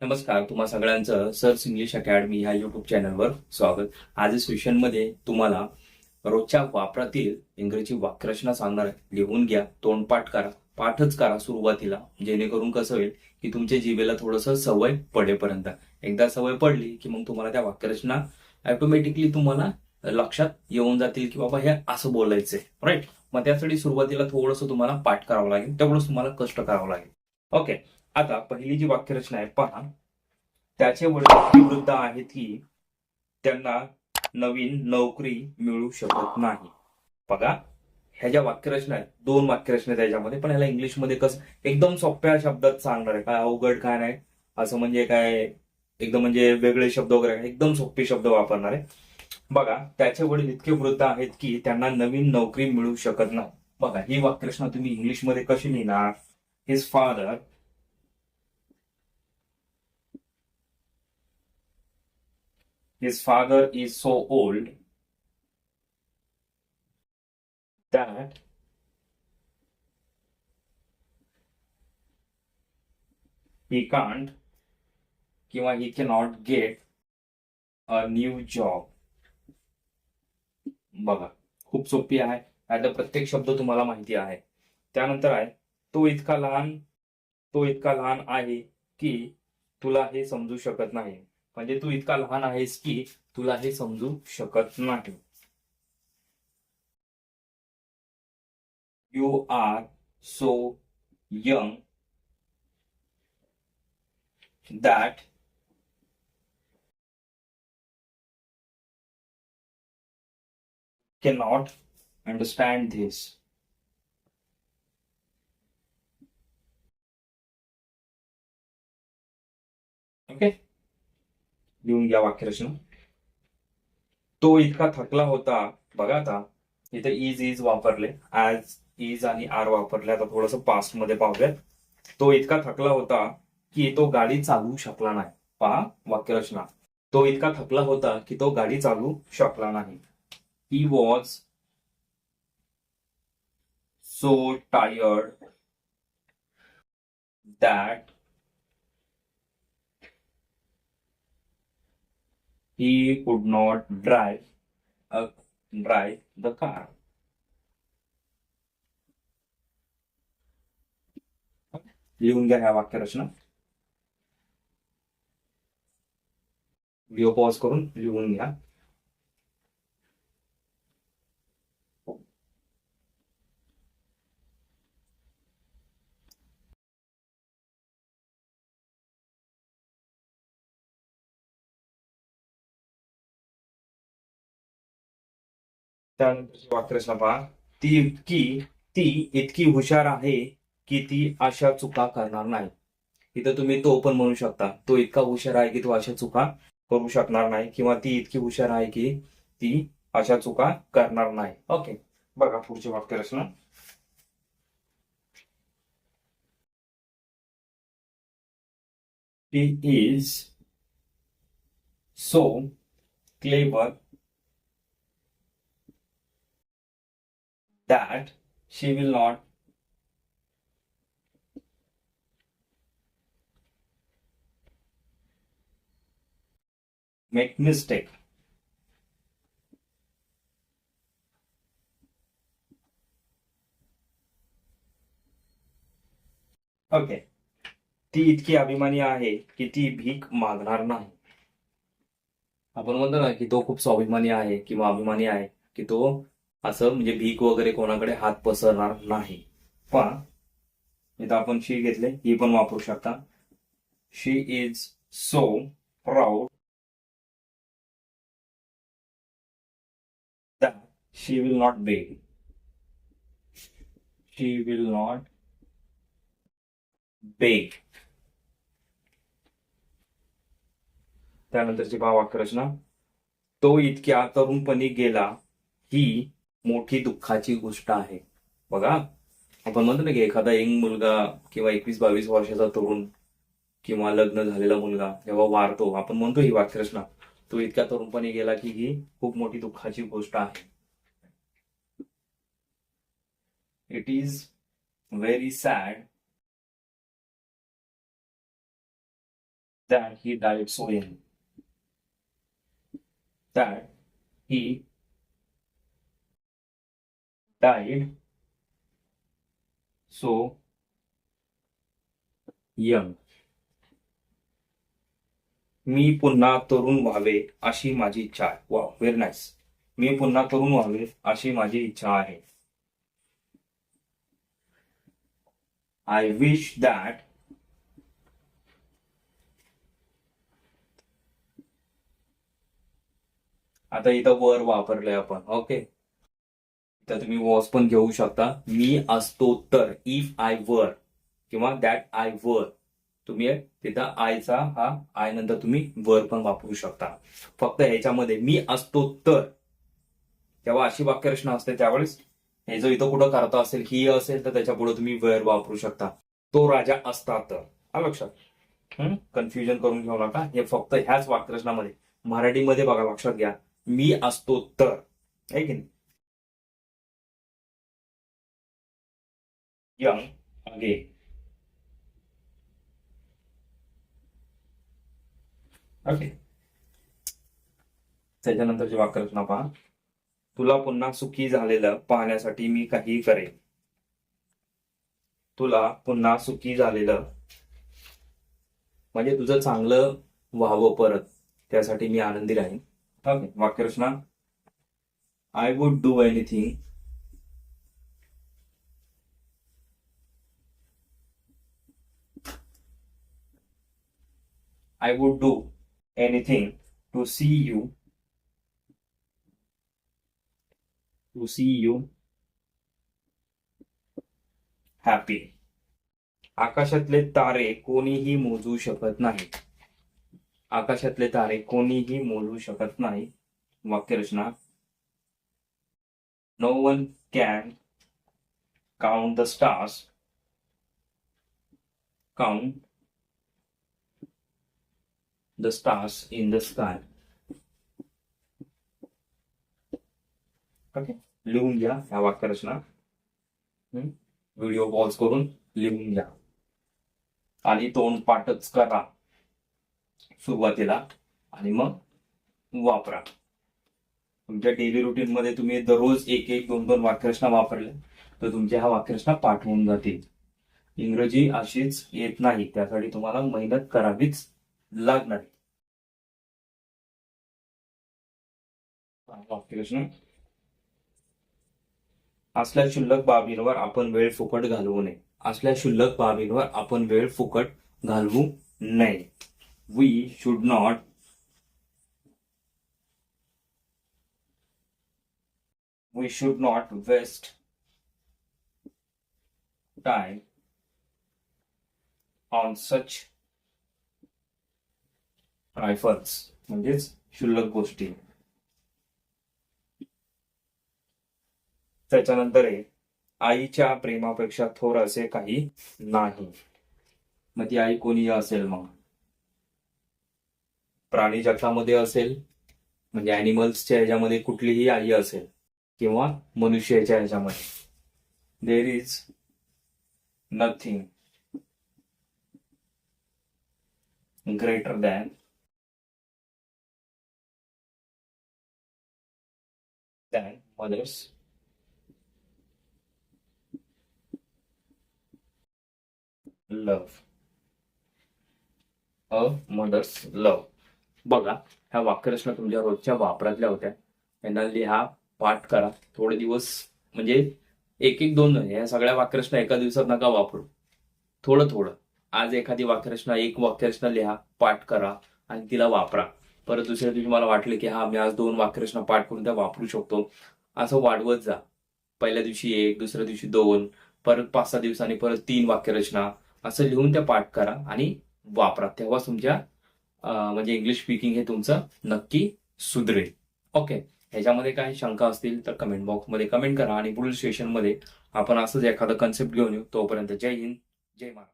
नमस्कार तुम्हा सगळ्यांचं सर्च इंग्लिश अकॅडमी ह्या युट्यूब चॅनलवर स्वागत. आज सेशनमध्ये तुम्हाला रोजच्या वापरातील इंग्रजी वाक्यरचना सांगणार आहे. लिहून घ्या तोंडपाठ करा पाठच करा सुरुवातीला. जेणेकरून कसं होईल की तुमच्या जिभेला थोडंसं सवय पडेपर्यंत. एकदा सवय पडली की मग तुम्हाला त्या वाक्यरचना ऑटोमॅटिकली तुम्हाला लक्षात येऊन जातील की बाबा हे असं बोलायचंय. राईट मग त्यासाठी सुरुवातीला थोडंसं तुम्हाला पाठ करावं लागेल. तेवढंच तुम्हाला कष्ट करावं लागेल. ओके आता पहिली जी वाक्यरचना आहे पहा. त्याचे वडील वृद्ध आहेत की त्यांना नवीन नोकरी मिळू शकत नाही. बघा ह्या ज्या वाक्यरचना आहेत दोन वाक्यरचना आहेत त्याच्यामध्ये पण ह्याला इंग्लिशमध्ये कसं एकदम सोप्या शब्दात सांगणार आहे. काय अवघड काय नाही. असं म्हणजे काय एकदम म्हणजे वेगळे शब्द वगैरे एकदम सोपे शब्द वापरणार आहे. बघा त्याचे वडील इतके वृद्ध आहेत की त्यांना नवीन नोकरी मिळू शकत नाही. बघा ही वाक्यरचना तुम्ही इंग्लिशमध्ये कशी लिहिणार? His father his father is so old that he can't, किंवा he cannot get a new job. बघा, खूप सोपी आहे. आता प्रत्येक शब्द तुम्हाला माहिती आहे. त्यानंतर आहे तो इतका लहान तो इतका लहान आहे की तुला हे समजू शकत नाही. म्हणजे तू इतका लहान आहेस की तुला हे समजू शकत नाही. You are so young that cannot understand this. Okay लिहून घ्या वाक्यरचना. तो इतका थकला होता. बघा आता इथे इज इज वापरले. ऍज इज आणि आर वापरले. आता थोडस पास्टमध्ये पाहूयात. तो इतका थकला होता की तो गाडी चालवू शकला नाही. पहा वाक्यरचना. तो इतका थकला होता की तो गाडी चालवू शकला नाही. He was so tired that he could not drive uh, drive the car. लिहून घ्या ह्या वाक्यरचना व्हिडिओ पॉज करून लिहून घ्या त्यानंतरची वाक्यरचना पहा ती इतकी ती इतकी हुशार आहे की ती अशा चुका करणार नाही. इथं तुम्ही तो पण म्हणू शकता तो इतका हुशार आहे की तो अशा चुका करू शकणार नाही किंवा ती इतकी हुशार आहे की ती अशा चुका करणार नाही. ओके बघा पुढची वाक्यरचना. She is so clever that she will not make mistake. Okay ती इतकी अभिमानी आहे की ती भीक मागणार नाही. आपण म्हणतो ना की तो खूप स्वाभिमानी आहे किंवा अभिमानी आहे की तो असं म्हणजे भीक वगैरे कोणाकडे हात पसरणार नाही. पण इथं आपण शी घेतले ही पण वापरू शकता. She is so proud she will not not she will not beg त्यानंतरची पहा वाक्यरचना तो इतक्या तरुणपणी गेला ही मोठी दुःखाची गोष्ट आहे. बघा आपण म्हणतो ना की एखादा यंग मुलगा किंवा एकवीस बावीस वर्षाचा तरुण किंवा लग्न झालेला मुलगा जेव्हा वारतो आपण म्हणतो ही वाक्यरचना तो इतक्या तरुणपणे गेला की ही खूप मोठी दुःखाची गोष्ट आहे. It is very sad that he died so that he died so young. मी पुन्हा तरुण व्हावे अशी माझी इच्छा आहे. वा व्हेरी नाईस मी पुन्हा तरुण व्हावे अशी माझी इच्छा आहे. आय विश दॅट आता इथं वर वापरलंय आपण. ओके तर तुम्ही वॉस पण घेऊ शकता. मी असतो तर इफ आय वर किंवा दॅट आय वर तुम्ही तिथं आयचा हा आय नंतर तुम्ही वर पण वापरू शकता. फक्त ह्याच्यामध्ये मी असतो तर. तेव्हा अशी वाक्यरचना असते त्यावेळेस. हे जो इथं कुठं करता असेल ही असेल तर त्याच्या पुढे तुम्ही वर वापरू शकता. तो राजा असता तर हा लक्षात. कन्फ्युजन करून घेऊ नका. हे फक्त ह्याच वाक्यरचनामध्ये. मराठीमध्ये बघा लक्षात घ्या. मी असतो तर. आहे की नाही? यंग अगेन ओके त्याच्यानंतरची वाक्यरचना पहा. तुला पुन्हा सुखी झालेलं पाहण्यासाठी मी काही करेन. तुला पुन्हा सुखी झालेलं. म्हणजे तुझं चांगलं व्हावं परत. त्यासाठी मी आनंदी राहीन. ओके. वाक्यरचना I would do anything I would do anything to see you. To see you happy. आकाशातले तारे कोणीही मोजू शकत नाही आकाशातले तारे कोणीही मोजू शकत नाही वाक्यरचना. No one can count the stars count the stars in the sky. Okay लिहून घ्या ह्या वाक्यरचना. व्हिडिओ पॉज करून लिहून घ्या. आणि तोंड पाठच करा. सुरुवातीला. आणि मग वापरा. तुमच्या डेली रुटीन मध्ये तुम्ही दररोज एक एक दोन दोन वाक्यरचना वापरल्या तर तुमच्या ह्या वाक्यरचना पाठ होऊन जातील. इंग्रजी अशीच येत नाही. त्यासाठी तुम्हाला मेहनत करावीच लागणार. असल्या शुल्लक बाबींवर आपण वेळ फुकट घालवू नये. असल्या शुल्लक बाबींवर आपण वेळ फुकट घालवू नये. We should not we should not waste time on such trifles म्हणजेच शुल्लक गोष्टी. त्याच्यानंतर आहे आईच्या प्रेमापेक्षा थोर असे काही नाही. मग ती आई कोणी असेल मग? प्राणी जगतामध्ये असेल? म्हणजे अॅनिमल्सच्या ह्याच्यामध्ये कुठलीही आई असेल? किंवा मनुष्याच्या ह्याच्यामध्ये? There is nothing greater than than mother's love a mother's love बघा ह्या वाक्यरचना तुमच्या रोजच्या वापरातल्या होत्या. यांना लिहा पाठ करा. थोडे दिवस म्हणजे एक एक दोन दोन ह्या सगळ्या वाक्यरचना एका दिवसात नका वापरू. थोडं थोडं. आज एखादी वाक्यरचना एक वाक्यरचना लिहा पाठ करा आणि तिला वापरा. परत दुसऱ्या दिवशी मला वाटलं की हा मी आज दोन वाक्यरचना पाठ करून त्या वापरू शकतो. असं वाढवत जा. पहिल्या दिवशी एक दुसऱ्या दिवशी दोन परत पाच सहा दिवसांनी परत तीन वाक्यरचना. असं लिहून त्या पाठ करा आणि वापरा. तेव्हा तुमच्या म्हणजे इंग्लिश स्पीकिंग हे तुमचं नक्की सुधरेल. ओके. ह्याच्यामध्ये काही शंका असतील तर कमेंट बॉक्समध्ये कमेंट करा आणि पुढील सेशनमध्ये आपण असंच एखादं कन्सेप्ट घेऊन येऊ. तोपर्यंत जय हिंद जय महाराष्ट्र.